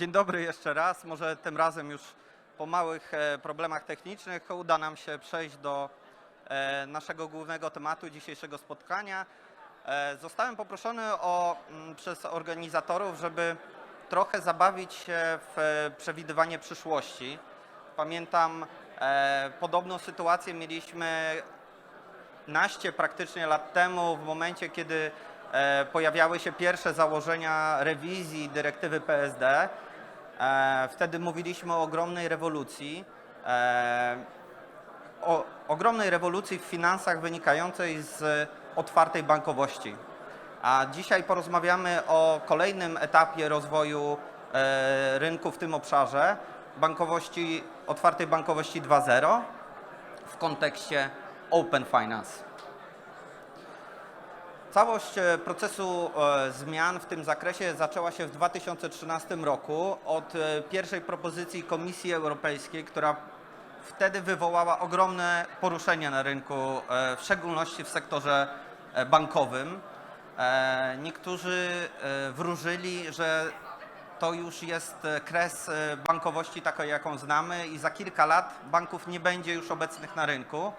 Dzień dobry jeszcze raz. Może tym razem już po małych e, problemach technicznych uda nam się przejść do e, naszego głównego tematu dzisiejszego spotkania. E, Zostałem poproszony o, mm, przez organizatorów, żeby trochę zabawić się w przewidywanie przyszłości. Pamiętam podobną sytuację mieliśmy naście praktycznie lat temu, w momencie, kiedy pojawiały się pierwsze założenia rewizji dyrektywy PSD. E, wtedy mówiliśmy o ogromnej rewolucji, e, o ogromnej rewolucji w finansach wynikającej z otwartej bankowości. A dzisiaj porozmawiamy o kolejnym etapie rozwoju e, rynku w tym obszarze, bankowości, otwartej bankowości 2.0 w kontekście Open Finance. Całość e, procesu e, zmian w tym zakresie zaczęła się w 2013 roku od e, pierwszej propozycji Komisji Europejskiej, która wtedy wywołała ogromne poruszenie na rynku, w szczególności w sektorze bankowym. Niektórzy wróżyli, że to już jest kres bankowości takiej, jaką znamy i za kilka lat banków nie będzie już obecnych na rynku,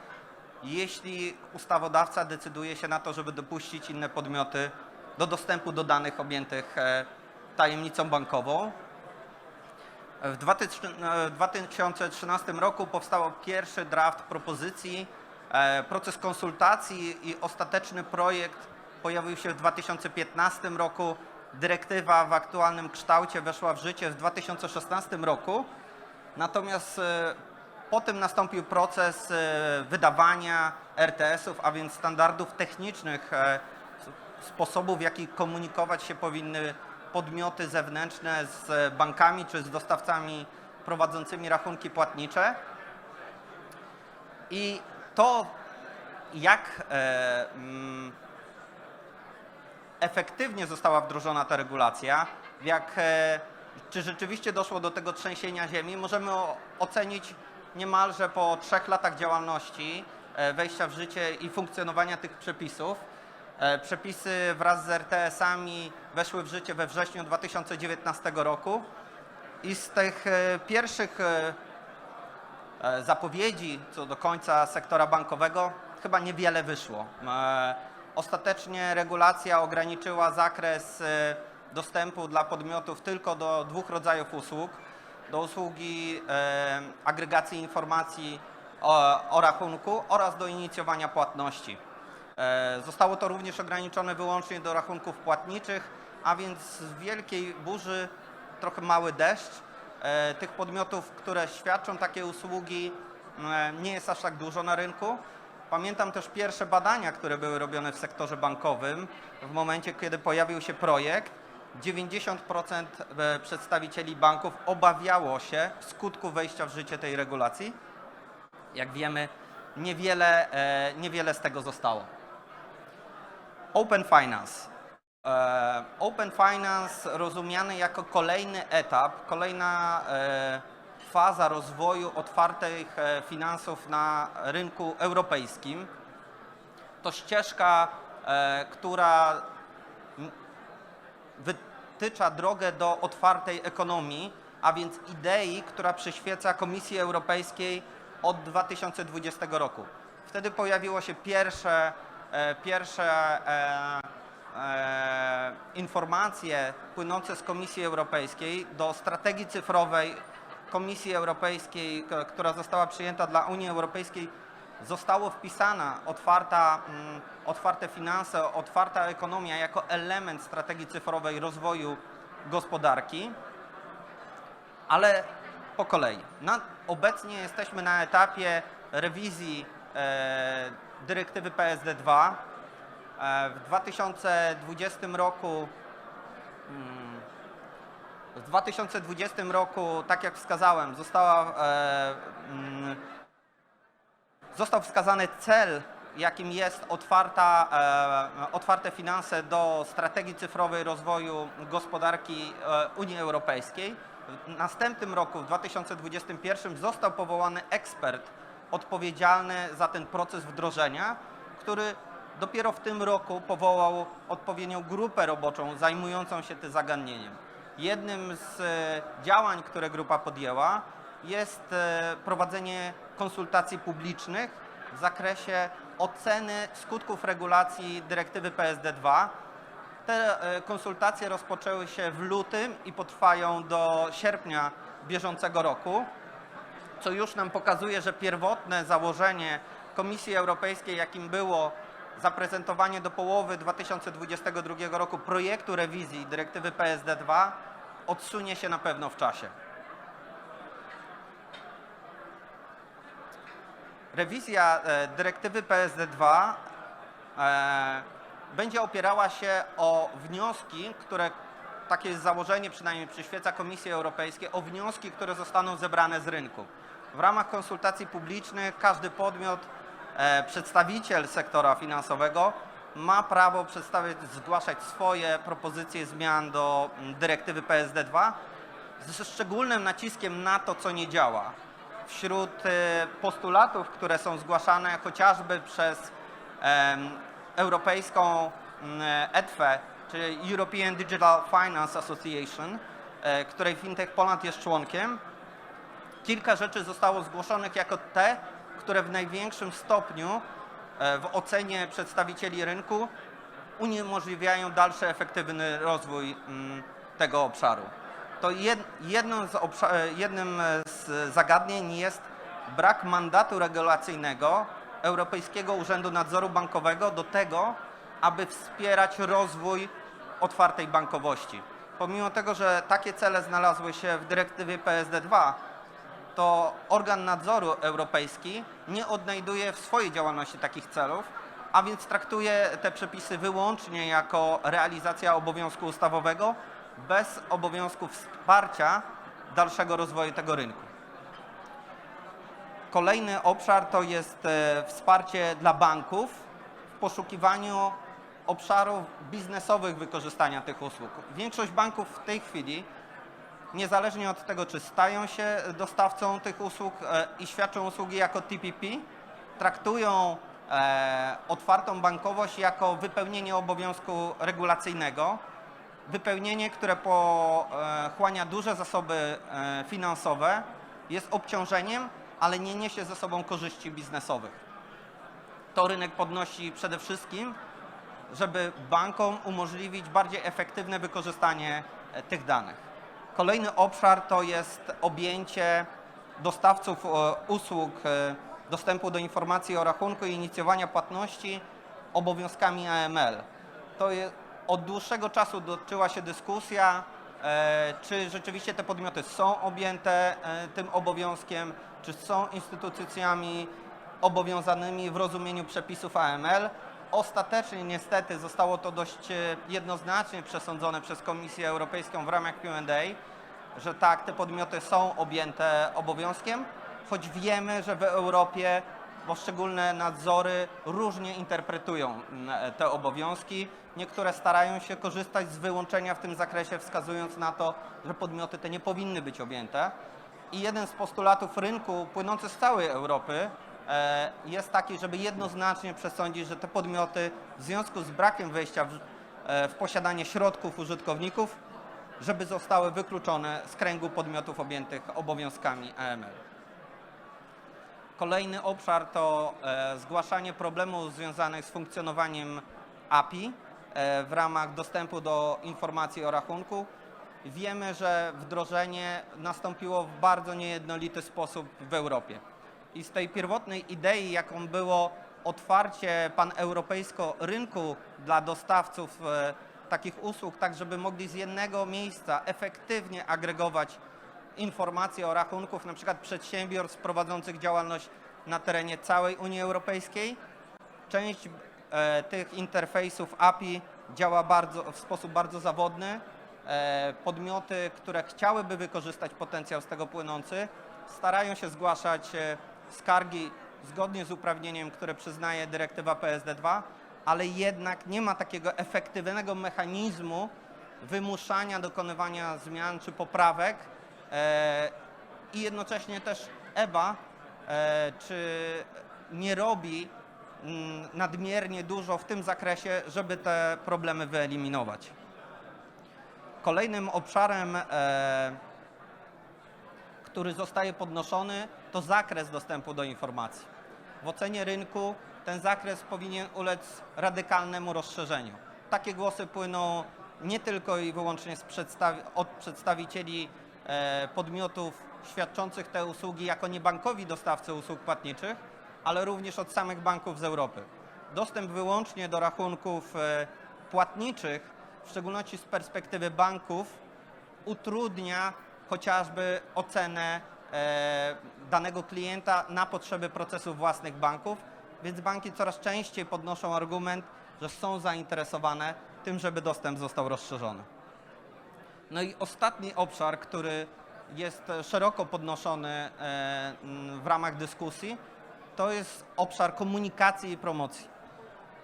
jeśli ustawodawca decyduje się na to, żeby dopuścić inne podmioty do dostępu do danych objętych e, tajemnicą bankową. W 2000 w 2013 roku powstał pierwszy draft propozycji. E, Proces konsultacji i ostateczny projekt pojawił się w 2015 roku. Dyrektywa w aktualnym kształcie weszła w życie w 2016 roku. Natomiast e, potem nastąpił proces e, wydawania RTS-ów, a więc standardów technicznych, e, sposobów, w jaki komunikować się powinny podmioty zewnętrzne z bankami czy z dostawcami prowadzącymi rachunki płatnicze. I to, jak e, mm, efektywnie została wdrożona ta regulacja, jak, e, czy rzeczywiście doszło do tego trzęsienia ziemi, możemy ocenić niemalże po trzech latach działalności, e, wejścia w życie i funkcjonowania tych przepisów. E, Przepisy wraz z RTS-ami weszły w życie we wrześniu 2019 roku i z tych e, pierwszych zapowiedzi co do końca sektora bankowego chyba niewiele wyszło. Ostatecznie regulacja ograniczyła zakres dostępu dla podmiotów tylko do dwóch rodzajów usług. Do usługi e, agregacji informacji o, o rachunku oraz do inicjowania płatności. E, Zostało to również ograniczone wyłącznie do rachunków płatniczych, a więc z wielkiej burzy trochę mały deszcz. E, Tych podmiotów, które świadczą takie usługi, e, nie jest aż tak dużo na rynku. Pamiętam też pierwsze badania, które były robione w sektorze bankowym. W momencie, kiedy pojawił się projekt, 90% e, przedstawicieli banków obawiało się skutków wejścia w życie tej regulacji. Jak wiemy, niewiele, e, niewiele z tego zostało. Open Finance. E, Open Finance rozumiany jako kolejny etap, kolejna faza rozwoju otwartych finansów na rynku europejskim. To ścieżka, która wytycza drogę do otwartej ekonomii, a więc idei, która przyświeca Komisji Europejskiej od 2020 roku. Wtedy pojawiło się pierwsze, e, pierwsze e, e, informacje płynące z Komisji Europejskiej do strategii cyfrowej Komisji Europejskiej, która została przyjęta dla Unii Europejskiej, zostało wpisana otwarta, mm, otwarte finanse, otwarta ekonomia jako element strategii cyfrowej rozwoju gospodarki, ale po kolei. Na, obecnie jesteśmy na etapie rewizji e, dyrektywy PSD2. E, w 2020 roku mm, w 2020 roku, tak jak wskazałem, została, e, mm, został wskazany cel, jakim jest otwarta, e, otwarte finanse do strategii cyfrowej rozwoju gospodarki e, Unii Europejskiej. W następnym roku, w 2021, został powołany ekspert odpowiedzialny za ten proces wdrożenia, który dopiero w tym roku powołał odpowiednią grupę roboczą zajmującą się tym zagadnieniem. Jednym z e, działań, które grupa podjęła, jest prowadzenie konsultacji publicznych w zakresie oceny skutków regulacji dyrektywy PSD2. Te e, konsultacje rozpoczęły się w lutym i potrwają do sierpnia bieżącego roku co już nam pokazuje, że pierwotne założenie Komisji Europejskiej, jakim było zaprezentowanie do połowy 2022 roku projektu rewizji dyrektywy PSD2, odsunie się na pewno w czasie. Rewizja e, dyrektywy PSD2 e, będzie opierała się o wnioski, które takie jest założenie, przynajmniej przyświeca Komisji Europejskiej, o wnioski, które zostaną zebrane z rynku. W ramach konsultacji publicznych każdy podmiot, e, przedstawiciel sektora finansowego ma prawo przedstawiać, zgłaszać swoje propozycje zmian do mm, dyrektywy PSD2 ze szczególnym naciskiem na to, co nie działa. Wśród e, postulatów, które są zgłaszane chociażby przez europejską EDFE, czyli European Digital Finance Association, e, której Fintech Poland jest członkiem, kilka rzeczy zostało zgłoszonych jako te, które w największym stopniu e, w ocenie przedstawicieli rynku uniemożliwiają dalszy efektywny rozwój tego obszaru. To jed, z e, jednym z zagadnień jest brak mandatu regulacyjnego Europejskiego Urzędu Nadzoru Bankowego do tego, aby wspierać rozwój otwartej bankowości. Pomimo tego, że takie cele znalazły się w dyrektywie PSD2, to organ nadzoru europejski nie odnajduje w swojej działalności takich celów, a więc traktuje te przepisy wyłącznie jako realizacja obowiązku ustawowego bez obowiązku wsparcia dalszego rozwoju tego rynku. Kolejny obszar to jest e, wsparcie dla banków w poszukiwaniu obszarów biznesowych wykorzystania tych usług. Większość banków w tej chwili niezależnie od tego, czy stają się dostawcą tych usług e, i świadczą usługi jako TPP, traktują e, otwartą bankowość jako wypełnienie obowiązku regulacyjnego, wypełnienie, które pochłania duże zasoby e, finansowe, jest obciążeniem, ale nie niesie ze sobą korzyści biznesowych. To rynek podnosi przede wszystkim, żeby bankom umożliwić bardziej efektywne wykorzystanie e, tych danych. Kolejny obszar to jest objęcie dostawców e, usług dostępu do informacji o rachunku i inicjowania płatności obowiązkami AML. To jest, od dłuższego czasu toczyła się dyskusja, e, czy rzeczywiście te podmioty są objęte e, tym obowiązkiem, czy są instytucjami obowiązanymi w rozumieniu przepisów AML. Ostatecznie niestety zostało to dość e, jednoznacznie przesądzone przez Komisję Europejską w ramach Q&A, że tak, te podmioty są objęte obowiązkiem, choć wiemy, że w Europie poszczególne nadzory różnie interpretują mm, te obowiązki. Niektóre starają się korzystać z wyłączenia w tym zakresie, wskazując na to, że podmioty te nie powinny być objęte. I jeden z postulatów rynku płynący z całej Europy e, jest taki, żeby jednoznacznie przesądzić, że te podmioty w związku z brakiem wejścia w, e, w posiadanie środków użytkowników, żeby zostały wykluczone z kręgu podmiotów objętych obowiązkami AML. Kolejny obszar to e, zgłaszanie problemów związanych z funkcjonowaniem API e, w ramach dostępu do informacji o rachunku. Wiemy, że wdrożenie nastąpiło w bardzo niejednolity sposób w Europie. I z tej pierwotnej idei, jaką było otwarcie paneuropejsko rynku dla dostawców e, takich usług, tak żeby mogli z jednego miejsca efektywnie agregować informacje o rachunków na przykład przedsiębiorstw prowadzących działalność na terenie całej Unii Europejskiej. Część e, tych interfejsów API działa bardzo, w sposób bardzo zawodny. E, podmioty, które chciałyby wykorzystać potencjał z tego płynący, starają się zgłaszać e, skargi zgodnie z uprawnieniem, które przyznaje dyrektywa PSD2, ale jednak nie ma takiego efektywnego mechanizmu wymuszania dokonywania zmian czy poprawek i jednocześnie też EBA e, czy nie robi mm, nadmiernie dużo w tym zakresie, żeby te problemy wyeliminować. Kolejnym obszarem, e, który zostaje podnoszony, to zakres dostępu do informacji. W ocenie rynku ten zakres powinien ulec radykalnemu rozszerzeniu. Takie głosy płyną nie tylko i wyłącznie od przedstawicieli e, podmiotów świadczących te usługi jako niebankowi dostawcy usług płatniczych, ale również od samych banków z Europy. Dostęp wyłącznie do rachunków e, płatniczych, w szczególności z perspektywy banków, utrudnia chociażby ocenę e, danego klienta na potrzeby procesów własnych banków, więc banki coraz częściej podnoszą argument, że są zainteresowane tym, żeby dostęp został rozszerzony. No i ostatni obszar, który jest szeroko podnoszony e, m, w ramach dyskusji, to jest obszar komunikacji i promocji.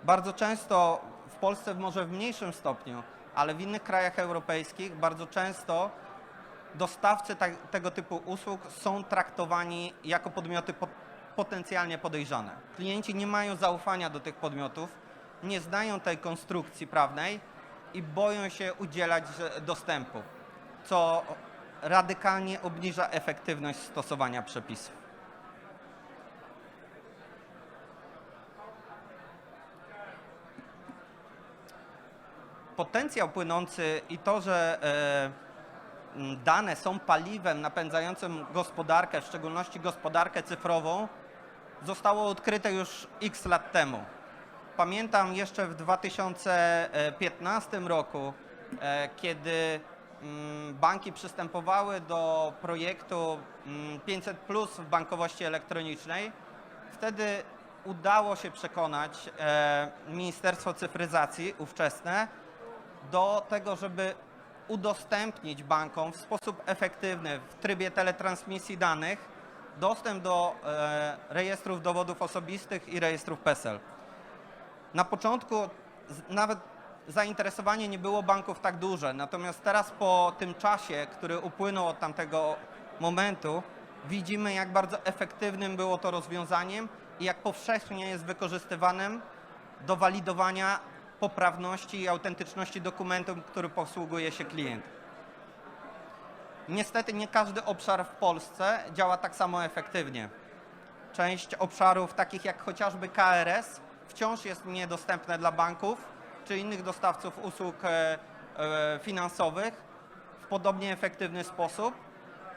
Bardzo często w Polsce może w mniejszym stopniu, ale w innych krajach europejskich bardzo często dostawcy tego typu usług są traktowani jako podmioty po, potencjalnie podejrzane. Klienci nie mają zaufania do tych podmiotów, nie znają tej konstrukcji prawnej i boją się udzielać dostępu, co radykalnie obniża efektywność stosowania przepisów. Potencjał płynący i to, że e, dane są paliwem napędzającym gospodarkę, w szczególności gospodarkę cyfrową, zostało odkryte już x lat temu. Pamiętam jeszcze w 2015 roku, e, kiedy mm, banki przystępowały do projektu mm, 500 Plus w bankowości elektronicznej. Wtedy udało się przekonać e, Ministerstwo Cyfryzacji ówczesne do tego, żeby udostępnić bankom w sposób efektywny w trybie teletransmisji danych dostęp do e, rejestrów dowodów osobistych i rejestrów PESEL. Na początku nawet zainteresowanie nie było banków tak duże, natomiast teraz po tym czasie, który upłynął od tamtego momentu, widzimy jak bardzo efektywnym było to rozwiązaniem i jak powszechnie jest wykorzystywanym do walidowania poprawności i autentyczności dokumentu, który posługuje się klient. Niestety nie każdy obszar w Polsce działa tak samo efektywnie. Część obszarów, takich jak chociażby KRS, wciąż jest niedostępne dla banków czy innych dostawców usług e, e, finansowych w podobnie efektywny sposób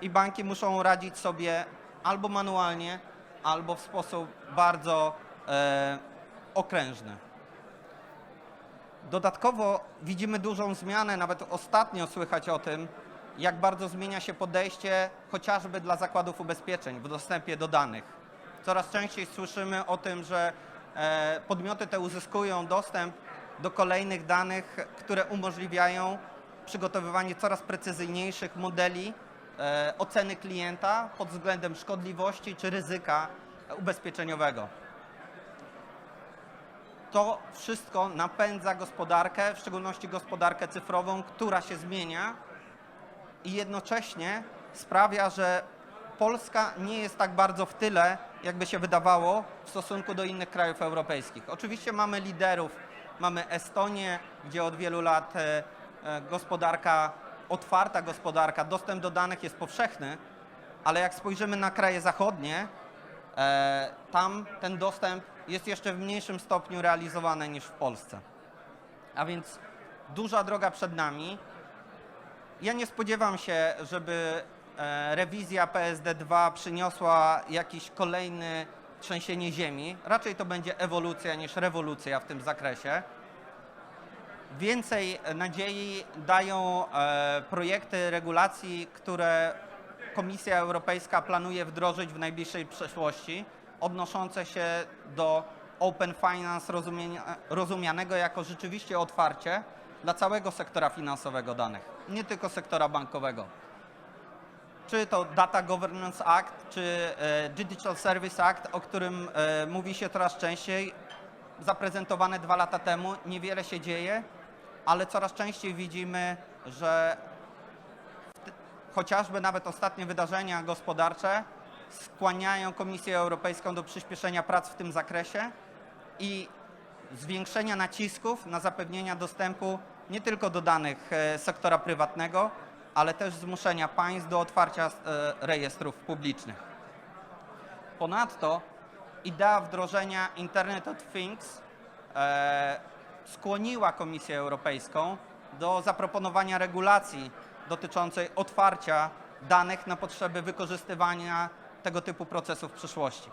i banki muszą radzić sobie albo manualnie, albo w sposób bardzo e, okrężny. Dodatkowo widzimy dużą zmianę, nawet ostatnio słychać o tym, jak bardzo zmienia się podejście chociażby dla zakładów ubezpieczeń w dostępie do danych. Coraz częściej słyszymy o tym, że podmioty te uzyskują dostęp do kolejnych danych, które umożliwiają przygotowywanie coraz precyzyjniejszych modeli e, oceny klienta pod względem szkodliwości czy ryzyka ubezpieczeniowego. To wszystko napędza gospodarkę, w szczególności gospodarkę cyfrową, która się zmienia i jednocześnie sprawia, że Polska nie jest tak bardzo w tyle, jakby się wydawało, w stosunku do innych krajów europejskich. Oczywiście mamy liderów, mamy Estonię, gdzie od wielu lat e, e, gospodarka, otwarta gospodarka, dostęp do danych jest powszechny, ale jak spojrzymy na kraje zachodnie, E, tam ten dostęp jest jeszcze w mniejszym stopniu realizowany niż w Polsce. A więc duża droga przed nami. Ja nie spodziewam się, żeby rewizja PSD2 przyniosła jakiś kolejny trzęsienie ziemi. Raczej to będzie ewolucja niż rewolucja w tym zakresie. Więcej nadziei dają e, projekty regulacji, które Komisja Europejska planuje wdrożyć w najbliższej przyszłości, odnoszące się do Open Finance rozumianego jako rzeczywiście otwarcie dla całego sektora finansowego danych, nie tylko sektora bankowego. Czy to Data Governance Act, czy e, Digital Service Act, o którym e, mówi się coraz częściej, zaprezentowane dwa lata temu, niewiele się dzieje, ale coraz częściej widzimy, że chociażby nawet ostatnie wydarzenia gospodarcze skłaniają Komisję Europejską do przyspieszenia prac w tym zakresie i zwiększenia nacisków na zapewnienia dostępu nie tylko do danych e, sektora prywatnego, ale też zmuszenia państw do otwarcia e, rejestrów publicznych. Ponadto idea wdrożenia Internet of Things e, skłoniła Komisję Europejską do zaproponowania regulacji dotyczącej otwarcia danych na potrzeby wykorzystywania tego typu procesów w przyszłości.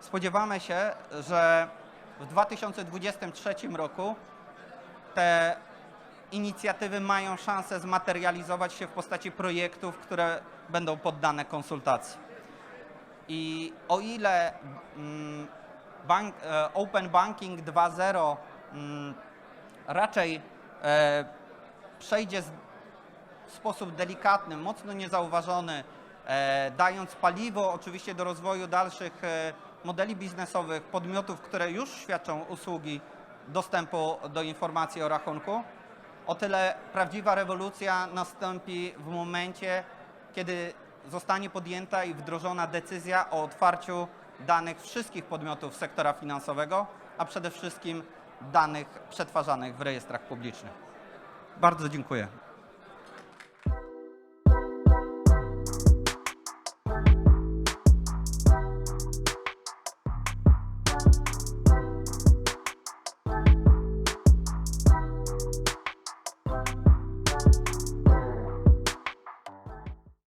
Spodziewamy się, że w 2023 roku te inicjatywy mają szansę zmaterializować się w postaci projektów, które będą poddane konsultacji. I o ile mm, bank, e, Open Banking 2.0 mm, raczej e, przejdzie w sposób delikatny, mocno niezauważony, e, dając paliwo oczywiście do rozwoju dalszych modeli biznesowych podmiotów, które już świadczą usługi dostępu do informacji o rachunku, o tyle prawdziwa rewolucja nastąpi w momencie, kiedy zostanie podjęta i wdrożona decyzja o otwarciu danych wszystkich podmiotów sektora finansowego, a przede wszystkim danych przetwarzanych w rejestrach publicznych. Bardzo dziękuję.